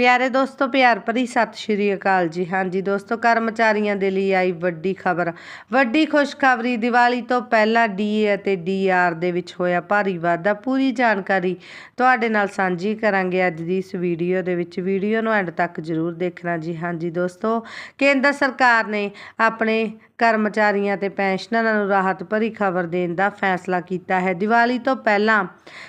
ਪਿਆਰੇ ਦੋਸਤੋ, ਪਿਆਰ ਭਰੀ ਸਤਿ ਸ਼੍ਰੀ ਅਕਾਲ ਜੀ। ਹਾਂਜੀ ਦੋਸਤੋ, ਕਰਮਚਾਰੀਆਂ ਦੇ ਲਈ ਆਈ ਵੱਡੀ ਖਬਰ। ਵੱਡੀ ਖੁਸ਼ਖਬਰੀ, ਦੀਵਾਲੀ ਤੋਂ ਪਹਿਲਾਂ ਡੀਏ ਅਤੇ ਡੀਆਰ ਦੇ ਵਿੱਚ ਹੋਇਆ ਭਾਰੀ ਵਾਧਾ। ਪੂਰੀ ਜਾਣਕਾਰੀ ਤੁਹਾਡੇ ਨਾਲ ਸਾਂਝੀ ਕਰਾਂਗੇ ਅੱਜ ਦੀ ਇਸ ਵੀਡੀਓ ਦੇ ਵਿੱਚ। ਵੀਡੀਓ ਨੂੰ ਐਂਡ ਤੱਕ ਜ਼ਰੂਰ ਦੇਖਣਾ ਜੀ। ਹਾਂਜੀ ਦੋਸਤੋ, ਕੇਂਦਰ ਸਰਕਾਰ ਨੇ ਆਪਣੇ ਕਰਮਚਾਰੀਆਂ ਤੇ ਪੈਨਸ਼ਨਰਾਂ ਨੂੰ ਰਾਹਤ ਭਰੀ ਖਬਰ ਦੇਣ ਦਾ ਫੈਸਲਾ ਕੀਤਾ ਹੈ। ਦੀਵਾਲੀ ਤੋਂ ਪਹਿਲਾਂ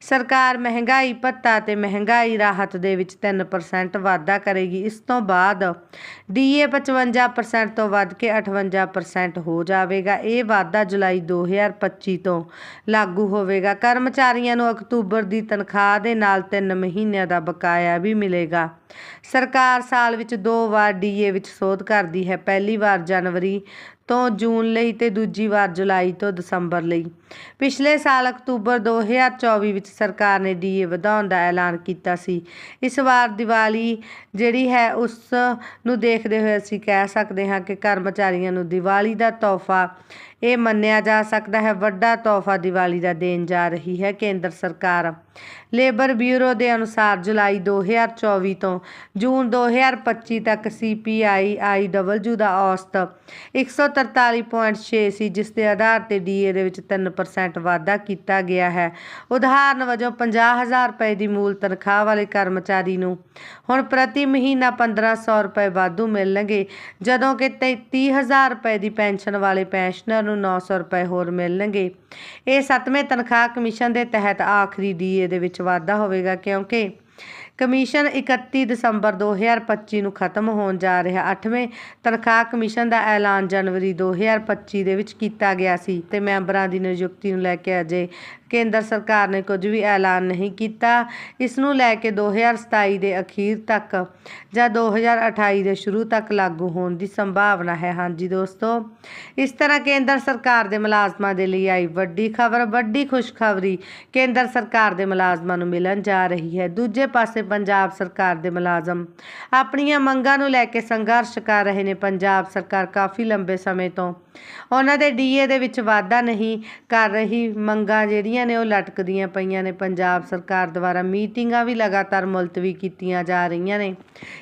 ਸਰਕਾਰ ਮਹਿੰਗਾਈ ਭੱਤਾ ਤੇ ਮਹਿੰਗਾਈ ਰਾਹਤ ਦੇ ਵਿੱਚ 3% ਵਾਧਾ ਕਰੇਗੀ। ਇਸ ਤੋਂ ਬਾਅਦ ਡੀਏ 55% ਤੋਂ ਵੱਧ ਕੇ 58% ਹੋ ਜਾਵੇਗਾ। ਇਹ ਵਾਧਾ ਜੁਲਾਈ 2025 ਤੋਂ ਲਾਗੂ ਹੋਵੇਗਾ। ਕਰਮਚਾਰੀਆਂ ਨੂੰ ਅਕਤੂਬਰ ਦੀ ਤਨਖਾਹ ਦੇ ਨਾਲ 3 ਮਹੀਨਿਆਂ ਦਾ ਬਕਾਇਆ ਵੀ ਮਿਲੇਗਾ। ਸਰਕਾਰ ਸਾਲ ਵਿੱਚ ਦੋ ਵਾਰ ਡੀਏ ਵਿੱਚ ਸੋਧ ਕਰਦੀ ਹੈ। ਪਹਿਲੀ ਵਾਰ ਜਨਵਰੀ ਤੋਂ ਜੂਨ ਲਈ ਤੇ ਦੂਜੀ ਵਾਰ ਜੁਲਾਈ ਤੋਂ ਦਸੰਬਰ ਲਈ। ਪਿਛਲੇ ਸਾਲ ਅਕਤੂਬਰ 2024 ਵਿੱਚ ਸਰਕਾਰ ਨੇ ਡੀਏ ਵਧਾਉਣ ਦਾ ਐਲਾਨ ਕੀਤਾ ਸੀ। ਇਸ ਵਾਰ ਦੀਵਾਲੀ ਜਿਹੜੀ ਹੈ, ਉਸ ਨੂੰ ਦੇਖਦੇ ਹੋਏ ਅਸੀਂ ਕਹਿ ਸਕਦੇ ਹਾਂ ਕਿ ਕਰਮਚਾਰੀਆਂ ਨੂੰ ਦੀਵਾਲੀ ਦਾ ਤੋਹਫਾ ਇਹ ਮੰਨਿਆ ਜਾ ਸਕਦਾ ਹੈ, ਵੱਡਾ ਤੋਹਫਾ ਦੀਵਾਲੀ ਦਾ ਦੇਣ ਜਾ ਰਹੀ ਹੈ ਕੇਂਦਰ ਸਰਕਾਰ। ਲੇਬਰ ਬਿਊਰੋ ਦੇ ਅਨੁਸਾਰ ਜੁਲਾਈ 2024 ਤੋਂ ਜੂਨ 2025 ਤੱਕ ਸੀਪੀਆਈ ਆਈਡਬਲਯੂ ਦਾ ਔਸਤ 143.6 ਸੀ ਜਿਸ ਦੇ ਆਧਾਰ ਤੇ ਡੀਏ ਦੇ ਵਿੱਚ 3% ਵਾਧਾ ਕੀਤਾ ਗਿਆ ਹੈ। ਉਦਾਹਰਨ ਵਜੋਂ 50000 ਰੁਪਏ ਦੀ ਮੂਲ ਤਨਖਾਹ ਵਾਲੇ ਕਰਮਚਾਰੀ ਨੂੰ ਹੁਣ ਪ੍ਰਤੀ ਮਹੀਨਾ 1500 ਰੁਪਏ ਵਾਧੂ ਮਿਲਣਗੇ, ਜਦੋਂ ਕਿ 33000 ਰੁਪਏ ਦੀ ਪੈਨਸ਼ਨ ਵਾਲੇ ਪੈਨਸ਼ਨਰ ਨੂੰ 900 ਰੁਪਏ ਹੋਰ ਮਿਲਣਗੇ। ਇਹ ਸੱਤਵੇਂ ਤਨਖਾਹ ਕਮਿਸ਼ਨ ਦੇ ਤਹਿਤ ਆਖਰੀ ਡੀਏ ਦੇ ਵਿੱਚ ਵਾਧਾ ਹੋਵੇਗਾ ਕਿਉਂਕਿ ਕਮਿਸ਼ਨ 31 ਦਸੰਬਰ 2025 ਨੂੰ ਖਤਮ ਹੋਣ ਜਾ ਰਿਹਾ। 8ਵੇਂ ਤਨਖਾਹ ਕਮਿਸ਼ਨ ਦਾ ਐਲਾਨ ਜਨਵਰੀ 2025 ਦੇ ਵਿੱਚ ਕੀਤਾ ਗਿਆ ਸੀ ਤੇ ਮੈਂਬਰਾਂ ਦੀ ਨਿਯੁਕਤੀ ਨੂੰ ਲੈ ਕੇ ਅਜੇ ਕੇਂਦਰ ਸਰਕਾਰ ਨੇ ਕੁਝ ਵੀ ਐਲਾਨ ਨਹੀਂ ਕੀਤਾ। ਇਸ ਨੂੰ ਲੈ ਕੇ 2027 ਦੇ ਅਖੀਰ ਤੱਕ ਜਾਂ 2028 ਦੇ ਸ਼ੁਰੂ ਤੱਕ ਲਾਗੂ ਹੋਣ ਦੀ ਸੰਭਾਵਨਾ ਹੈ। ਹਾਂਜੀ ਦੋਸਤੋ, ਇਸ ਤਰ੍ਹਾਂ ਕੇਂਦਰ ਸਰਕਾਰ ਦੇ ਮੁਲਾਜ਼ਮਾਂ ਦੇ ਲਈ ਆਈ ਵੱਡੀ ਖਬਰ, ਵੱਡੀ ਖੁਸ਼ਖਬਰੀ ਕੇਂਦਰ ਸਰਕਾਰ ਦੇ ਮੁਲਾਜ਼ਮਾਂ ਨੂੰ ਮਿਲਣ ਜਾ ਰਹੀ ਹੈ। ਦੂਜੇ ਪਾਸੇ ਪੰਜਾਬ ਸਰਕਾਰ ਦੇ ਮੁਲਾਜ਼ਮ ਆਪਣੀਆਂ ਮੰਗਾਂ ਨੂੰ ਲੈ ਕੇ ਸੰਘਰਸ਼ ਕਰ ਰਹੇ ਨੇ। ਪੰਜਾਬ ਸਰਕਾਰ ਕਾਫੀ ਲੰਬੇ ਸਮੇਂ ਤੋਂ ਉਹਨਾਂ ਦੇ ਡੀਏ ਦੇ ਵਿੱਚ ਵਾਧਾ ਨਹੀਂ ਕਰ ਰਹੀ ਮੰਗਾਂ ਜਿਹੜੀਆਂ ਨੇ ਉਹ ਲਟਕਦੀਆਂ ਪਈਆਂ ਨੇ। ਪੰਜਾਬ ਸਰਕਾਰ ਦੁਆਰਾ ਮੀਟਿੰਗਾਂ ਵੀ ਲਗਾਤਾਰ ਮੁਲਤਵੀ ਕੀਤੀਆਂ ਜਾ ਰਹੀਆਂ ਨੇ।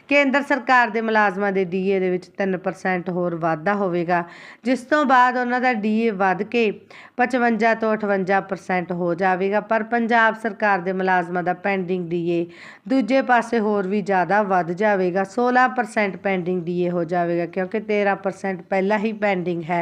ਕੇਂਦਰ ਸਰਕਾਰ ਦੇ ਮੁਲਾਜ਼ਮਾਂ ਦੇ ਡੀਏ ਦੇ ਵਿੱਚ 3% ਹੋਰ ਵਾਧਾ ਹੋਵੇਗਾ, ਜਿਸ ਤੋਂ ਬਾਅਦ ਉਹਨਾਂ ਦਾ ਡੀਏ ਵੱਧ ਕੇ 55 ਤੋਂ 58% ਹੋ ਜਾਵੇਗਾ। ਪਰ ਪੰਜਾਬ ਸਰਕਾਰ ਦੇ ਮੁਲਾਜ਼ਮਾਂ ਦਾ ਪੈਂਡਿੰਗ ਡੀਏ ਦੂਜੇ ਪਾਸੇ ਹੋਰ ਵੀ ਜ਼ਿਆਦਾ ਵੱਧ ਜਾਵੇਗਾ। 16% ਪੈਂਡਿੰਗ ਡੀਏ ਹੋ ਜਾਵੇਗਾ, ਕਿਉਂਕਿ 13% ਪਹਿਲਾਂ ਹੀ ਪੈਂਡਿੰਗ ਹੈ।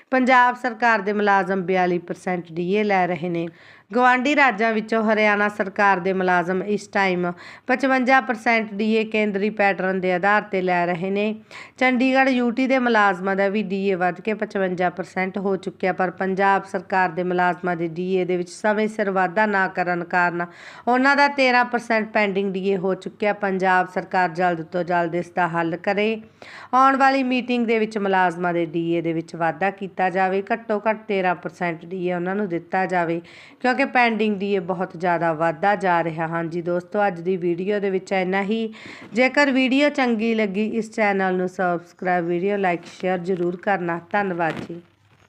ਪੰਜਾਬ ਸਰਕਾਰ ਦੇ ਮੁਲਾਜ਼ਮ 42% ਡੀਏ ਲੈ ਰਹੇ ਨੇ। ਗਵਾਂਢੀ ਰਾਜਾਂ ਵਿੱਚੋਂ ਹਰਿਆਣਾ ਸਰਕਾਰ ਦੇ ਮੁਲਾਜ਼ਮ ਇਸ ਟਾਈਮ 55% ਡੀਏ ਕੇਂਦਰੀ ਪੈਟਰਨ ਦੇ ਆਧਾਰ ਤੇ ਲੈ ਰਹੇ ਨੇ। ਚੰਡੀਗੜ੍ਹ ਯੂਟੀ ਦੇ ਮੁਲਾਜ਼ਮਾਂ ਦਾ ਵੀ ਡੀਏ ਵੱਧ ਕੇ 55% ਹੋ ਚੁੱਕਿਆ, ਪਰ ਪੰਜਾਬ ਸਰਕਾਰ ਦੇ ਮੁਲਾਜ਼ਮਾਂ ਦੇ ਡੀਏ ਦੇ ਵਿੱਚ ਸਮੇਂ ਸਿਰ ਵਾਧਾ ਨਾ ਕਰਨ ਕਾਰਨ ਉਹਨਾਂ ਦਾ 13% ਪੈਂਡਿੰਗ ਡੀਏ ਹੋ ਚੁੱਕਿਆ। ਪੰਜਾਬ ਸਰਕਾਰ ਜਲਦ ਤੋਂ ਜਲਦ ਇਸ ਦਾ ਹੱਲ ਕਰੇ। ਆਉਣ ਵਾਲੀ ਮੀਟਿੰਗ ਦੇ ਵਿੱਚ ਮੁਲਾਜ਼ਮਾਂ ਦੇ ਡੀਏ ਦੇ ਵਿੱਚ ਵਾਧਾ ਕੀਤਾ ਜਾਵੇ, ਘੱਟੋ ਘੱਟ 13% ਡੀਏ ਉਹਨਾਂ ਨੂੰ ਦਿੱਤਾ ਜਾਵੇ, ਕਿਉਂਕਿ ਪੈਂਡਿੰਗ ਦੀ ਇਹ ਬਹੁਤ ਜ਼ਿਆਦਾ ਵਾਧਾ ਜਾ ਰਿਹਾ। ਹਾਂਜੀ ਦੋਸਤੋ, ਅੱਜ ਦੀ ਵੀਡੀਓ ਦੇ ਵਿੱਚ ਇੰਨਾ ਹੀ। ਜੇਕਰ ਵੀਡੀਓ ਚੰਗੀ ਲੱਗੀ, ਇਸ ਚੈਨਲ ਨੂੰ ਸਬਸਕ੍ਰਾਈਬ ਵੀਡੀਓ ਲਾਈਕ ਸ਼ੇਅਰ ਜ਼ਰੂਰ ਕਰਨਾ। ਧੰਨਵਾਦ ਜੀ।